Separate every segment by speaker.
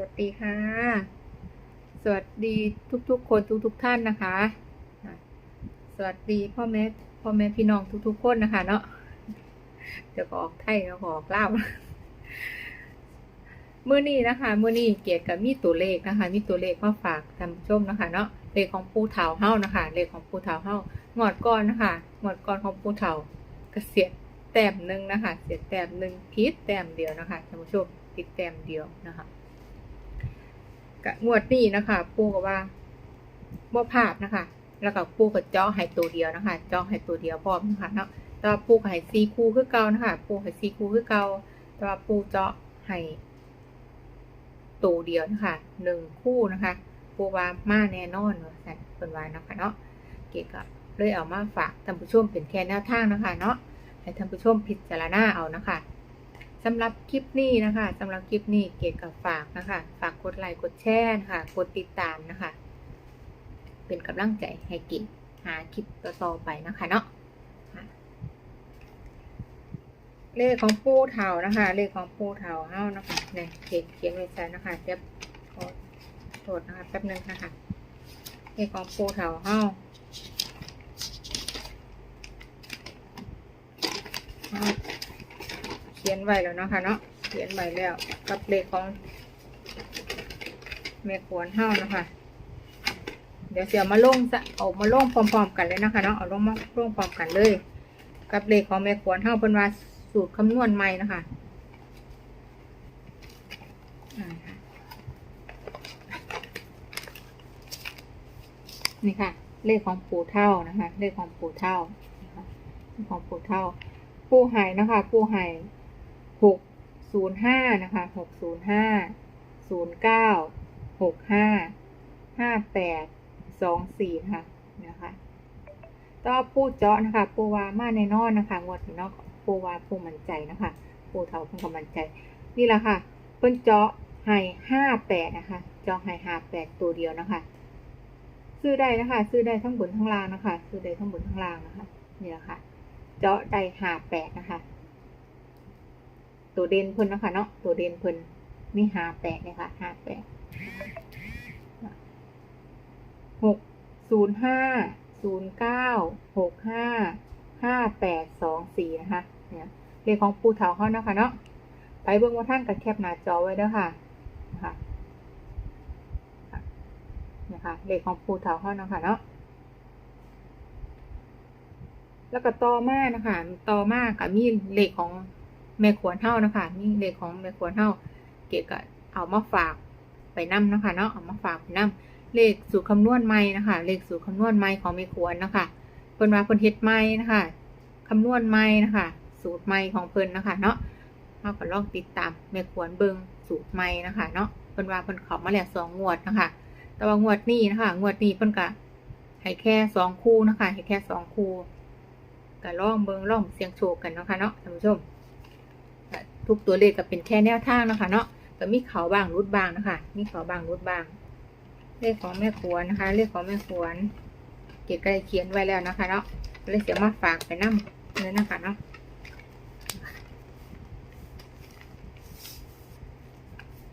Speaker 1: วัสดีค่ะ สวัสดีทุกๆ คนทุกๆท่านนะคะ สวัสดีพ่อแม่พ่อแม่พี่น้องทุกๆคนนะคะเนาะเดี๋ยวก็ออกไทยแล้วก็ออกเล่าวมื่อนี้นะคะเมื่อนี้เกียรติกับมีตัวเลขนะคะ มีตัวเลขมาฝากท่านผู้ชมนะคะ เนาะเลขของปูเถาเฮ้านะคะ เลขของปูเถาเฮ้างอดก้อนนะคะงอดก้อนของปูเถากระเสียแต้มหนึ่งนะคะ เสียแต้มหนึ่งพิษแต้มเดียวนะคะท่านผู้ชมพิษแต้มเดียวนะคะ กะงวดนี้นะคะปูก็ว่าบ่พลาดนะคะ แล้วก็ปูก็เจาะให้ตัวเดียวนะคะจาะให้ตัวเดียวพร้อมนะคะเนาะแต่ว่าปูก็ให้ซีคูคือเก่านะคะปูให้ซีคูคือเก่าแต่ว่าปูเจาะให้ตัวเดียวนะคะหนึ่งคู่นะคะ ปูว่ามาแน่นอนว่าสั่นเป็นว่านะคะเนาะเก๋ก็เลยเอามาฝากท่านผู้ชมเป็นแค่แนวทางนะคะ เนาะให้ท่านผู้ชมพิจารณาเอานะคะ สำหรับคลิปนี้นะคะสำหรับคลิปนี้เก๋ก็ฝากนะคะ ฝากกดไลค์กดแชร์นะคะกดติดตามนะคะ เป็นกำลังใจให้เก๋หาคลิปต่อๆไปนะคะเนาะเลขของปูเถานะคะ เลขของปูเถาเฮ้านะคะเนี่ยเขียนเขียนไว้ใส่นะคะเดี๋ยวขอโทษนะคะแป๊บนึงนะคะ เลขของปูเถาเฮาเฮ้าเขียนไว้แล้วนะคะเนาะเขียนไว้แล้ว กับเลขของแม่ขวนเฮ้านะคะเดี๋ยวเสียมาลงจะเอามาลงพร้อมๆกันเลยนะคะเนาะเอาลงมาลงพร้อมกันเลย กับเลขของแม่ขวนเท่าเป็นว่าสูตรคำนวณใหม่นะคะนี่ค่ะ เลขของปู่เท่านะคะ เลขของปู่เท่าขของปู่เท่า ปู่ไห่นะคะ ปู่ไห่ หกศูนย์ห้านะคะหกศูนย์ห้าศูนย์เก้าหกห้าห้าแปดสองสี่ค่ะนะคะต่อปูเจาะนะคะ ปูวามาในนอนนะคะงวดนี้เนาะปูวาปูมั่นใจนะคะ ปูเถาเพิ่งก็มั่นใจ นี่แหละค่ะเพิ่นเจาะให้ห้าแปดนะคะ เจาะให้ห้าแปดตัวเดียวนะคะ ซื้อได้นะคะ ซื้อได้ทั้งบนทั้งล่างนะคะ ซื้อได้ทั้งบนทั้งล่างนะคะ นี่แหละค่ะ เจาะได้ห้าแปดนะคะ ตัวเด่นเพิ่นนะคะเนาะตัวเด่นเพิ่นมีห้าแปดเนี่ยค่ะห้าแปดหกศูนย์ห้าศูนย์เก้าหกห้าห้าแปดสองสี่นะคะเนี่ยเลขของปูเถาเขานะคะเนาะไปเบิ่งว่าท่านกับแคปหน้าจอไว้เด้อค่ะนะคะนะคะเลขของปูเถาเขานะคะเนาะแล้วก็ต่อมานะคะต่อมากับมีเลขของ แม่ขวนเท่านะคะมีเลขของแม่ขวนเท่าเก็บกับเอามาฝากไปนํนะคะเนาะเอามาฝากไปนํเลขสูตรคำนวณใหม่นะคะ เลขสูตรคำนวณใหม่ของเมขวนนะคะเพิ่นว่าเพิ่นเฮ็ดใหม่นะคะคำนวณใหม่นะคะ สูตรใหม่ของเพิ่นนะคะ เนาะเราก็ลองติดตามเมขวนเบิงสูตรใหม่นะคะเนาะเพิ่นว่าเพิ่นเข้ามาแล้วสองงวดนะคะ แต่ว่างวดนี้นะคะงวดนี้เพิ่นก็ให้แค่สองคู่นะคะให้แค่สองคู่ก็ล่องเบิงล่องเสียงโชคกันนะคะเนาะท่านผู้ชม ทุกตัวเลขก็เป็นแค่แนวทางนะคะ เนาะก็มีเขาบางรุดบางนะคะ มีเขาบางรุดบาง เลขของแม่ขวนนะคะ เลขของแม่ขวนเก็บกระเขียนไว้แล้วนะคะ เนาะเลยเสียมาฝากไปนั่เลยนะคะเนาะ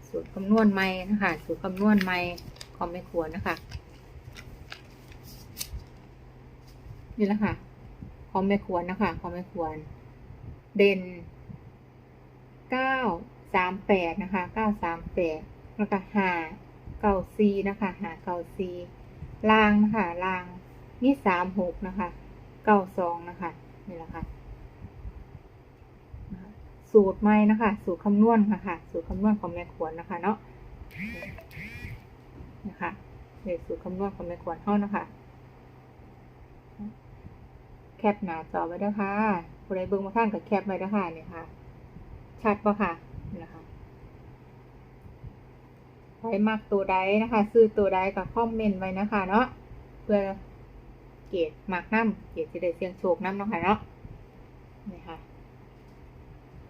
Speaker 1: สูตรคำนวณใหม่นะคะ สูตรคำนวณใหม่ของแม่ขวนนะคะนี่แหละค่ะ ของแม่ขวนนะคะ ของแม่ขวน เด่น เก้าสามแปดนะคะเก้าสามแปดแล้วก็หาเก่าซีนะคะหาเก่าซีล่างนะคะล่างมีสามหกนะคะเก่าสองนะคะนี่แหละค่ะสูตรใหม่นะคะ สูตรคำนวณค่ะค่ะ สูตรคำนวณของแม่ขวนนะคะเนาะนะคะเดี๋ยวสูตรคำนวณของแม่ขวนเท่านะคะ แคปหน้าจอไว้ด้วยค่ะผู้ใดเบิ่งมาท่านกับแคปไว้ด้วยค่ะเนี่ยค่ะ ชัดปะค่ะนะคะใครมักตัวใดนะคะ ซื้อตัวใดก็คอมเมนต์ไว้นะคะเนาะเพื่อเกตมักน้ำเกตจะได้เสียงโชคน้ำเนาะค่ะเนาะนี่ค่ะ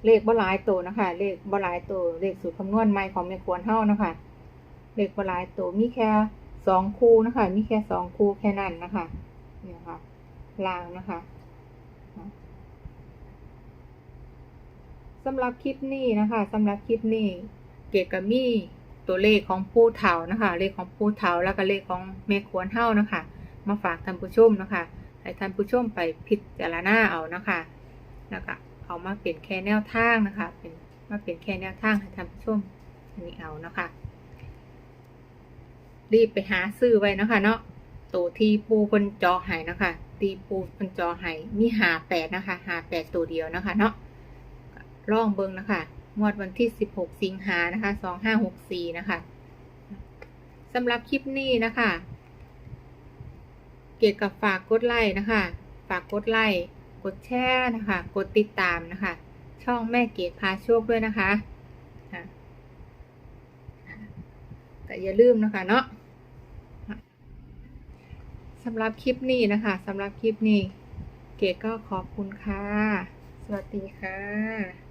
Speaker 1: เลขบ่หลายตัวนะคะ เลขบ่หลายตัวเลขสูตรคำนวณใหม่ของแม่ควรเท่านะคะ เลขบ่หลายตัวมีแค่สองคู่นะคะ มีแค่สองคู่แค่นั้นนะคะนี่ค่ะลางนะคะ สำหรับคลิปนี้นะคะสำหรับคลิปนี้เกตกับมี่ตัวเลขของผู้เฒ่านะคะ เลขของผู้เฒ่าแล้วก็เลขของแม่ควรเฮานะคะ มาฝากท่านผู้ชมนะคะให้ท่านผู้ชมไปพิจารณาเอานะคะแล้วก็เอามาเป็นแค่แนวทางนะคะเป็นมาเป็นแค่แนวทางให้ท่านผู้ชมอันนี้เอานะคะ รีบไปหาซื้อไว้นะคะเนาะตัวที่ปูเพิ่นจอหายนะคะ ตีปูเพิ่นจอหายมีหาแปดนะคะหาแปดตัวเดียวนะคะเนาะ ลองเบิงนะคะ งวดวันที่สิบหกสิงหานะคะสองห้าหกสี่นะคะสำหรับคลิปนี้นะคะ เกี่ยวกับฝากกดไลค์นะคะ ฝากกดไลค์ กดแชร์นะคะ กดติดตามนะคะ ช่องแม่เกดพาโชคด้วยนะคะค่ะแต่อย่าลืมนะคะเนาะสำหรับคลิปนี้นะคะสำหรับคลิปนี้ เกดก็ขอบคุณค่ะ สวัสดีค่ะ